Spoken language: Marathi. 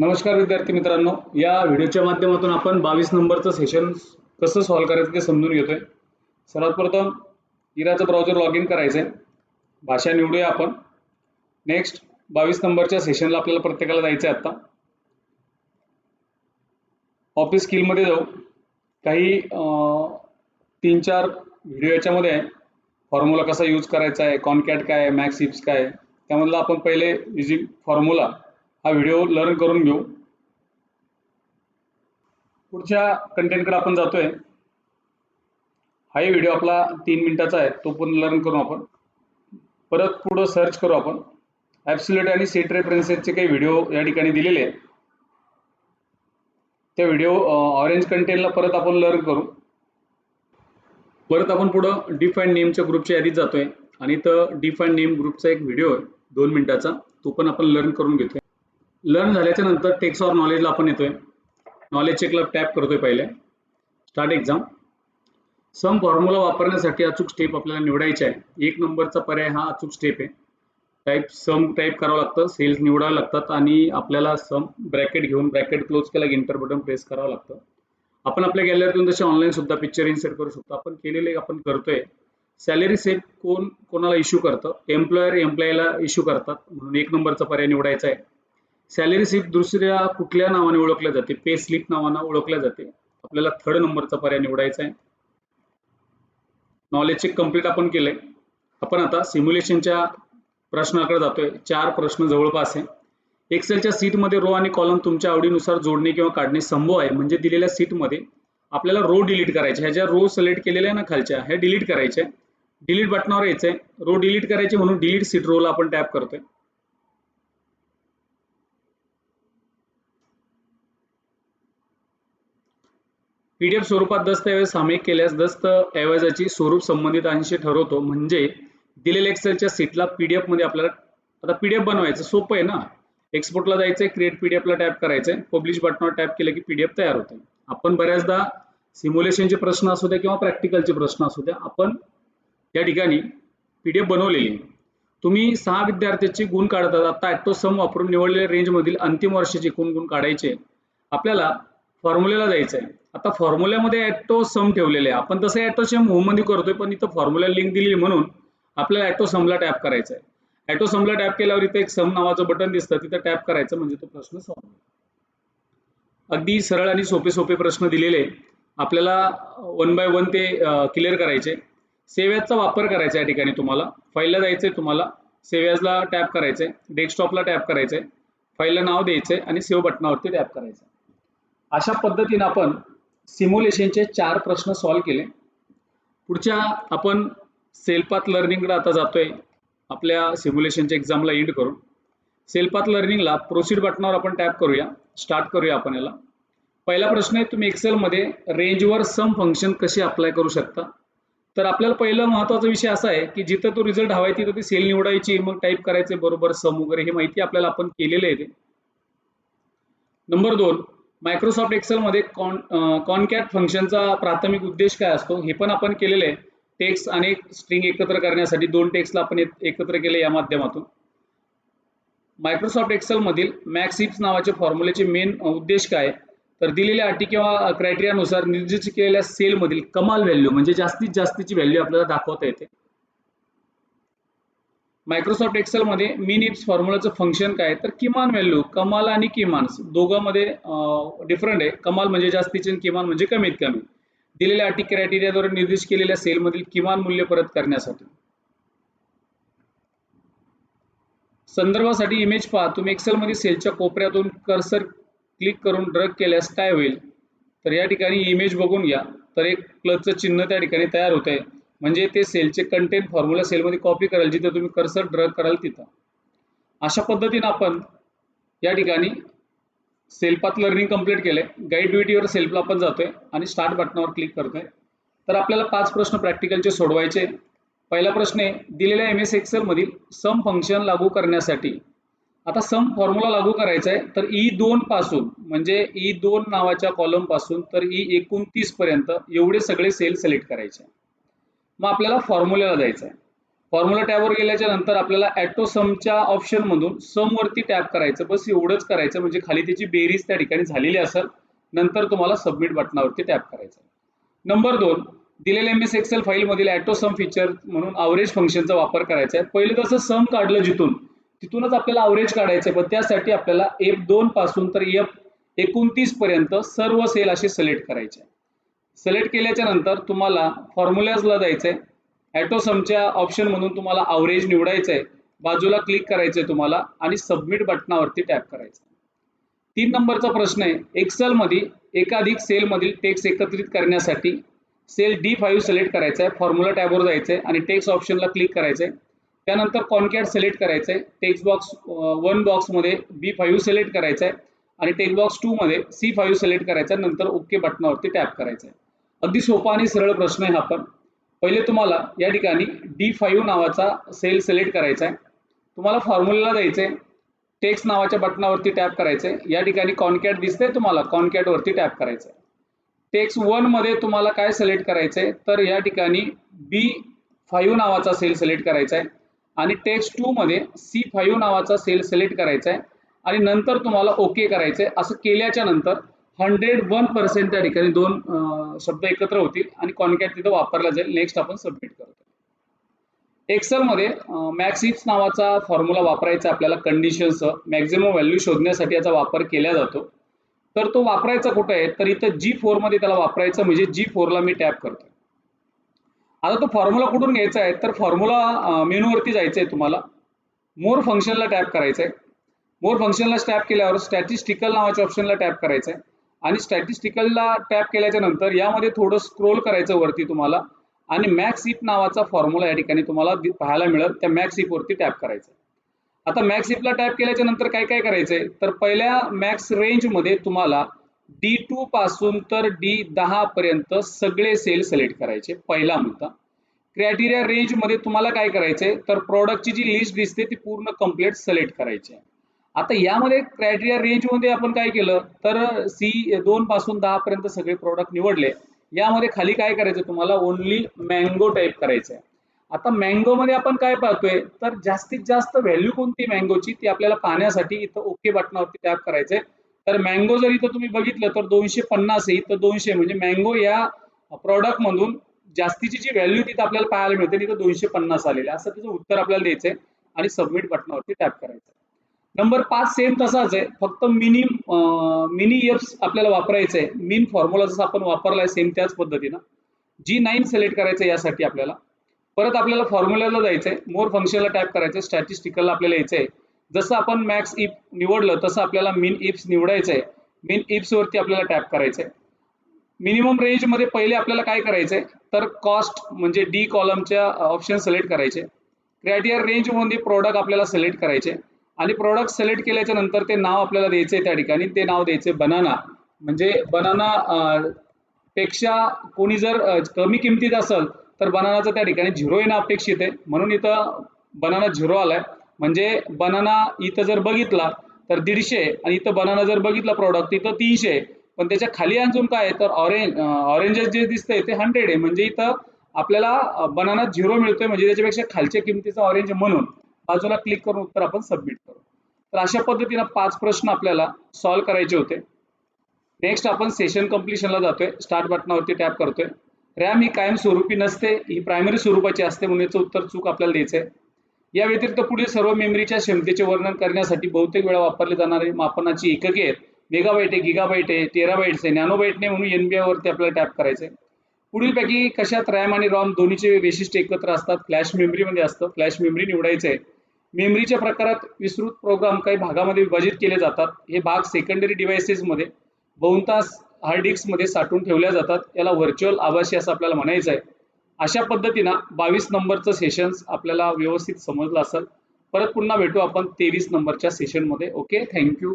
नमस्कार विद्यार्थी मित्रांनो. या व्हिडिओच्या माध्यमातून आपण बावीस नंबरचं सेशन कसं सॉल्व्ह करायचं ते समजून घेतोय. सर्वात प्रथम इराचं ब्राउझर लॉग इन करायचं आहे भाषा निवडूया आपण. नेक्स्ट बावीस नंबरच्या सेशनला आपल्याला प्रत्येकाला जायचं आहे आत्ता ऑफिस स्किलमध्ये जाऊ. काही तीन चार व्हिडिओ याच्यामध्ये आहे. फॉर्म्युला कसा यूज करायचा आहे? कॉनकॅट काय आहे? मॅक्स काय आहे? त्यामधला आपण पहिले युजिंग फॉर्म्युला हा व्हिडिओ लर्न करून घेऊ. पुढच्या कंटेंटकडे आपण जातोय. हाही व्हिडिओ आपला तीन मिनिटाचा आहे तो पण लर्न करू आपण. परत पुढं सर्च करू आपण. ॲप्सुलेट आणि सेट रेफरन्सेसचे काही व्हिडिओ या ठिकाणी दिलेले आहेत. त्या व्हिडिओ ऑरेंज कंटेंटला परत आपण लर्न करू. परत आपण पुढं डिफाईन नेमच्या ग्रुपच्या यादीत जातोय. आणि इथं डिफाईन नेम ग्रुपचा एक व्हिडिओ आहे दोन मिनिटाचा. तो पण आपण लर्न करून घेतोय. लर्न झाल्याच्यानंतर टेक्स ऑर नॉलेजला आपण येतोय. नॉलेज चेकला टॅप करतोय पहिले. स्टार्ट एक्झाम सम फॉर्म्युला वापरण्यासाठी अचूक स्टेप आपल्याला निवडायचे आहे. एक नंबरचा पर्याय हा अचूक स्टेप आहे. टाईप सम टाईप करावं लागतं. सेल्स निवडावं लागतात आणि आपल्याला सम ब्रॅकेट घेऊन ब्रॅकेट क्लोज केला इंटर बटन प्रेस करावं लागतं. आपण आपल्या गॅलरीतून तसे ऑनलाईन सुद्धा पिक्चर इन्सर्ट करू शकतो. आपण केलेले आपण करतोय. सॅलरी सेट कोण कोणाला इश्यू करतं? एम्प्लॉयर एम्प्लॉयला इश्यू करतात. म्हणून एक नंबरचा पर्याय निवडायचा आहे. सॅलरी स्लिप दुसऱ्या कुठल्या नावाने ओळखल्या जाते? पे स्लिप नावानं ओळखल्या जाते. आपल्याला थर्ड नंबरचा पर्याय निवडायचा आहे. नॉलेज चेक कंप्लीट आपण केलंय. आपण आता सिम्युलेशनच्या प्रश्नाकडे जातोय. चार प्रश्न जवळपास आहे. एक्सेलच्या सीटमध्ये रो आणि कॉलम तुमच्या आवडीनुसार जोडणे किंवा काढणे संभव आहे. म्हणजे दिलेल्या सीटमध्ये आपल्याला रो डिलीट करायचे. ह्या ज्या रो सिलेक्ट केलेल्या आहे ना खालच्या ह्या डिलीट करायच्या डिलीट बटनावर यायचंय. रो डिलीट करायचे म्हणून डिलीट सीट रोला आपण टॅप करतोय. पीडीएफ स्वरूपात दस्तऐवज सामायिक केल्यास दस्तऐवजाची स्वरूप संबंधित अंशी ठरवतो. म्हणजे दिलेल्या एक्सेलच्या सीटला पीडीएफमध्ये आपल्याला आता पीडीएफ बनवायचं सोपं आहे ना? एक्सपोर्टला जायचं आहे क्रिएट पीडीएफला टॅप करायचं आहे पब्लिश बटनावर टॅप केलं की पीडीएफ तयार होते. आपण बऱ्याचदा सिम्युलेशनचे प्रश्न असू द्या किंवा प्रॅक्टिकलचे प्रश्न असू द्या आपण या ठिकाणी पीडीएफ बनवलेली तुम्ही सहा विद्यार्थ्यांची गुण काढतात. आता ॲटो सम वापरून निवडलेल्या रेंजमधील अंतिम वर्षाचे एकूण गुण काढायचे? आपल्याला फॉर्म्युलेला जायचं आहे आता फॉर्म्युल्यामध्ये ॲटो सम ठेवलेले. आहे आपण तसं ॲटो सम होममध्ये करतोय पण इथं फॉर्म्युला लिंक दिली म्हणून आपल्याला ॲटो समला टॅप करायचा आहे. ॲटो समला टॅप केल्यावर इथं एक सम नावाचं बटन दिसतं तिथं टॅप करायचं म्हणजे तो प्रश्न सॉल्व अगदी सरळ आणि सोपे सोपे प्रश्न दिलेले. आपल्याला वन बाय वन ते क्लिअर करायचे. सेव्याजचा वापर करायचा या ठिकाणी तुम्हाला. फाईलला जायचंय तुम्हाला. सेव्याजला टॅप करायचंय डेस्कटॉपला टॅप करायचंय फाईलला नाव द्यायचंय आणि सेव्ह बटनावरती टॅप करायचं अशा पद्धतीने आपण सिम्युलेशनचे चार प्रश्न सॉल्व्ह केले. पुढच्या आपण सेल्फात लर्निंगकडे आता जातोय. आपल्या सिम्युलेशनच्या एक्झामला एंड करून. सेल्फात लर्निंगला प्रोसीड बटनावर आपण टॅप करूया. स्टार्ट करूया आपण याला. पहिला प्रश्न आहे तुम्ही एक्सेलमध्ये रेंजवर सम फंक्शन कसे अप्लाय करू शकता? तर आपल्याला पहिलं महत्त्वाचा विषय असा आहे की जिथं तो रिझल्ट हवाय तिथं ती सेल निवडायची मग टाईप करायचे बरोबर सम वगैरे हे माहिती आपल्याला आपण केलेलं आहे ते. नंबर दोन मायक्रोसॉफ्ट एक्सेलमध्ये कॉन कॉनकॅट फंक्शनचा प्राथमिक उद्देश काय असतो? हे पण आपण केलेलं आहे. टेक्स्ट आणि स्ट्रिंग एकत्र करण्यासाठी दोन टेक्स्टला आपण एकत्र केले या माध्यमातून. मायक्रोसॉफ्ट एक्सेल मधील मॅक्सिप्स नावाचे फॉर्म्युलेचे मेन उद्देश काय तर दिलेल्या अटी किंवा क्रायटेरियानुसार निर्दिष्ट केलेल्या सेलमधील कमाल व्हॅल्यू म्हणजे जास्तीत जास्तीची व्हॅल्यू आपल्याला दाखवता येते. मायक्रोसॉफ्ट एक्सेल मध्ये मिन इप्स फॉर्म्युलाचं फंक्शन काय तर किमान व्हॅल्यू कमाल आणि किमान. दोघांमध्ये डिफरंट आहे. कमाल म्हणजे जास्तीचे आणि किमान म्हणजे कमीत कमी. दिलेल्या अटी क्रायटेरियाद्वारे निर्दिष्ट केलेल्या सेलमधील किमान मूल्य परत करण्यासाठी. संदर्भासाठी इमेज पहा. तुम्ही एक्सेलमध्ये सेलच्या कोपऱ्यातून कर्सर क्लिक करून ड्रग केल्यास काय होईल? तर या ठिकाणी इमेज बघून घ्या. तर एक प्लसचं चिन्ह त्या ठिकाणी तयार होत आहे म्हणजे ते सेलचे कंटेंट फॉर्म्युला सेलमध्ये कॉपी कराल जिथे तुम्ही कर्सर ड्रग कराल तिथं. अशा पद्धतीनं आपण या ठिकाणी सेल्फात लर्निंग कंप्लीट केलंय. गाईड ड्युटीवर सेल्फला आपण जातोय आणि स्टार्ट बटनावर क्लिक करतोय. तर आपल्याला पाच प्रश्न प्रॅक्टिकलचे सोडवायचे पहिला प्रश्न आहे दिलेल्या एम एस एक्सेलमधील सम फंक्शन लागू करण्यासाठी. आता सम फॉर्म्युला लागू करायचा आहे तर ई दोन पासून म्हणजे ई दोन नावाच्या कॉलमपासून तर ई एकोणतीस पर्यंत एवढे सगळे सेल सिलेक्ट करायचे. मग आपल्याला फॉर्म्युल्याला जायचं आहे फॉर्म्युला टॅबवर गेल्याच्यानंतर आपल्याला ऍटो समच्या ऑप्शन मधून सम वरती टॅप करायचं बस एवढंच करायचं म्हणजे खाली त्याची बेरीज त्या ठिकाणी झालेली असेल नंतर तुम्हाला सबमिट बटनावरती टॅप करायचं नंबर दोन दिलेल्या एम एस एक्सेल फाईल मधील ऍटो सम फीचर म्हणून अवरेज फंक्शनचा वापर करायचा आहे पहिले जसं सम काढलं जिथून तिथूनच आपल्याला अवरेज काढायचं आहे पण त्यासाठी आपल्याला एफ दोन पासून तर एफ एकोणतीस पर्यंत सर्व सेल असे सिलेक्ट करायचे. सिलेक्ट केल्याच्यानंतर तुम्हाला फॉर्म्युलाजला जायचंय ॲटो समच्या ऑप्शन मधून तुम्हाला अवरेज निवडायचं आहे बाजूला क्लिक करायचंय तुम्हाला आणि सबमिट बटनावरती टॅप करायचं तीन नंबरचा प्रश्न आहे. एक्सेल मध्ये एकाधिक सेल मधील टेक्स्ट एकत्रित करण्यासाठी सेल डी फाईव्ह सिलेक्ट करायचा आहे फॉर्म्युला टॅबवर जायचं आहे आणि टेक्स्ट ऑप्शनला क्लिक करायचं आहे त्यानंतर कॉन्कॅट सिलेक्ट करायचं आहे टेक्स्ट बॉक्स वन बॉक्समध्ये बी फाईव्ह सिलेक्ट करायचं आहे आणि टेक्स्ट बॉक्स टू मध्ये सी फाईव्ह सिलेक्ट करायचा आहे नंतर ओके बटनावरती टॅप करायचं आहे अगदी सोपा आणि सरळ प्रश्न आहे हा पण. पहिले तुम्हाला या ठिकाणी डी फाईव्ह नावाचा सेल सिलेक्ट करायचा आहे. तुम्हाला फॉर्म्युलाला जायचं आहे. टेक्स्ट नावाच्या बटनावरती टॅप करायचं आहे. या ठिकाणी कॉन्कॅट दिसते तुम्हाला. कॉन्कॅटवरती टॅप करायचं आहे. टेक्स्ट वनमध्ये तुम्हाला काय सिलेक्ट करायचं आहे? तर या ठिकाणी बी फाईव्ह नावाचा सेल सिलेक्ट करायचा आहे. आणि टेक्स्ट टू मध्ये सी फाईव्ह नावाचा सेल सिलेक्ट करायचा आहे. आणि नंतर तुम्हाला ओके करायचं आहे. असं केल्याच्यानंतर हंड्रेड वन पर्सेंट त्या ठिकाणी दोन शब्द एकत्र होतील आणि कॉन्कॅट तिथं वापरला जाईल. नेक्स्ट आपण सबमिट करतो. एक्सेलमध्ये मॅक्सिप्स नावाचा फॉर्म्युला वापरायचा आपल्याला कंडिशन्स मॅक्झिमम व्हॅल्यू शोधण्यासाठी याचा वापर केला जातो. तर तो वापरायचा कुठं आहे? तर इथं जी मध्ये त्याला वापरायचं म्हणजे जी फोरला मी टॅप करतो आता तो फॉर्म्युला कुठून घ्यायचा आहे? तर फॉर्म्युला मेनूवरती जायचं आहे तुम्हाला. मोर फंक्शनला टॅप करायचं आहे मोर फंक्शनला टॅप केल्यावर स्टॅटिस्टिकल नावाच्या ऑप्शनला टॅप करायचं आहे आणि स्टॅटिस्टिकलला टॅप केल्याच्यानंतर यामध्ये थोडं स्क्रोल करायचं वरती तुम्हाला. आणि मॅक्स इप नावाचा फॉर्म्युला या ठिकाणी तुम्हाला पाहायला मिळेल. त्या मॅक्स इप वरती टॅप करायचं. आता मॅक्स इपला टॅप केल्याच्यानंतर काय काय करायचंय? तर पहिल्या मॅक्स रेंजमध्ये तुम्हाला डी टू पासून तर डी दहा पर्यंत सगळे सेल सिलेक्ट करायचे पहिला मुद्दा. क्रायटेरिया रेंजमध्ये तुम्हाला काय करायचंय? तर प्रॉडक्टची जी लिस्ट दिसते ती पूर्ण कंप्लीट सिलेक्ट करायची आहे. आता यामध्ये क्रायटेरिया रेंजमध्ये आपण काय केलं? तर सी दोन पासून दहा पर्यंत सगळे प्रॉडक्ट निवडले. यामध्ये खाली काय करायचं तुम्हाला? ओनली मँगो टाईप करायचं आहे. आता मँगो मध्ये आपण काय पाहतोय? तर जास्तीत जास्त व्हॅल्यू कोणती मँगोची ती आपल्याला पाहण्यासाठी इथं ओके बटनावरती टॅप करायचंय तर मँगो जर इथं तुम्ही बघितलं तर दोनशे पन्नास आहे. इथं दोनशे म्हणजे मँगो या प्रॉडक्ट मधून जास्तीची जी व्हॅल्यू तिथं आपल्याला पाहायला मिळते तिथं दोनशे पन्नास आलेले. असं त्याचं उत्तर आपल्याला द्यायचंय आणि सबमिट बटनावरती टॅप करायचं नंबर पाच सेम तसाच आहे. फक्त मिनी मिनी एप्स आपल्याला वापरायचं आहे. मिन फॉर्म्युला जसं आपण वापरलाय सेम त्याच पद्धतीनं. जी नाईन सिलेक्ट करायचं आहे यासाठी आपल्याला. परत आपल्याला फॉर्म्युलाला जायचंय. मोर फंक्शनला टॅप करायचं स्टॅटिस्टिकलला आपल्याला यायचंय. जसं आपण मॅक्स इफ निवडलं तसं आपल्याला मिन इप्स निवडायचंय. मिन इप्स वरती आपल्याला टॅप करायचंय. मिनिमम रेंजमध्ये पहिले आपल्याला काय करायचंय? तर कॉस्ट म्हणजे डी कॉलमच्या ऑप्शन सिलेक्ट करायचे. क्रायटेरिया रेंजमध्ये प्रोडक्ट आपल्याला सिलेक्ट करायचे. आणि प्रॉडक्ट सिलेक्ट केल्याच्यानंतर ते नाव आपल्याला द्यायचे त्या ठिकाणी. ते नाव द्यायचे बनाना म्हणजे बनाना पेक्षा कोणी जर कमी किमतीत असेल तर बनानाचं त्या ठिकाणी झिरो येणं अपेक्षित आहे. म्हणून इथं बनाना झिरो आलाय. म्हणजे बनाना इथं जर बघितला तर दीडशे आणि इथं बनाना जर बघितला प्रॉडक्ट इथं तीनशे आहे. पण त्याच्याखाली अजून काय आहे? तर ऑरेंज ऑरेंजेस जे दिसतंय ते हंड्रेड आहे. म्हणजे इथं आपल्याला बनाना झिरो मिळतोय. म्हणजे त्याच्यापेक्षा खालच्या किमतीचा ऑरेंज म्हणून. बाजूला क्लिक करून उत्तर आपण सबमिट करू. तर अशा पद्धतीनं पाच प्रश्न आपल्याला सॉल्व्ह करायचे होते. नेक्स्ट आपण सेशन कम्प्लिशनला जातोय. स्टार्ट बटनावरती टॅप करतोय. रॅम ही कायम स्वरूपी नसते ही प्रायमरी स्वरूपाची असते म्हणून याचं उत्तर चूक आपल्याला द्यायचंय. या व्यतिरिक्त पुढील सर्व मेमरीच्या क्षमतेचे वर्णन करण्यासाठी बहुतेक वेळा वापरले जाणारे मापनाची एकके आहेत. मेगाबाईट आहे गिगाबाईट आहे टेराबाईट्स आहे नॅनोबाईट नाही म्हणून एनबीआय वरती आपल्याला टॅप करायचंय. पुढीलपैकी कशात रॅम आणि रॉम दोन्हीचे वैशिष्ट्य एकत्र असतात? फ्लॅश मेमरीमध्ये असतं. फ्लॅश मेमरी निवडायचं आहे मेमरीच्या प्रकारात विस्तृत प्रोग्राम काही भागामध्ये विभाजित केले जातात. हे भाग सेकंडरी डिव्हायसेसमध्ये बहुतांश हार्ड डिस्कमध्ये साठवून ठेवल्या जातात. याला व्हर्च्युअल आभासी असं आपल्याला म्हणायचं आहे. अशा पद्धतीनं बावीस नंबरचं सेशन्स आपल्याला व्यवस्थित समजलं असेल. परत पुन्हा भेटू आपण तेवीस नंबरच्या सेशनमध्ये ओके थँक्यू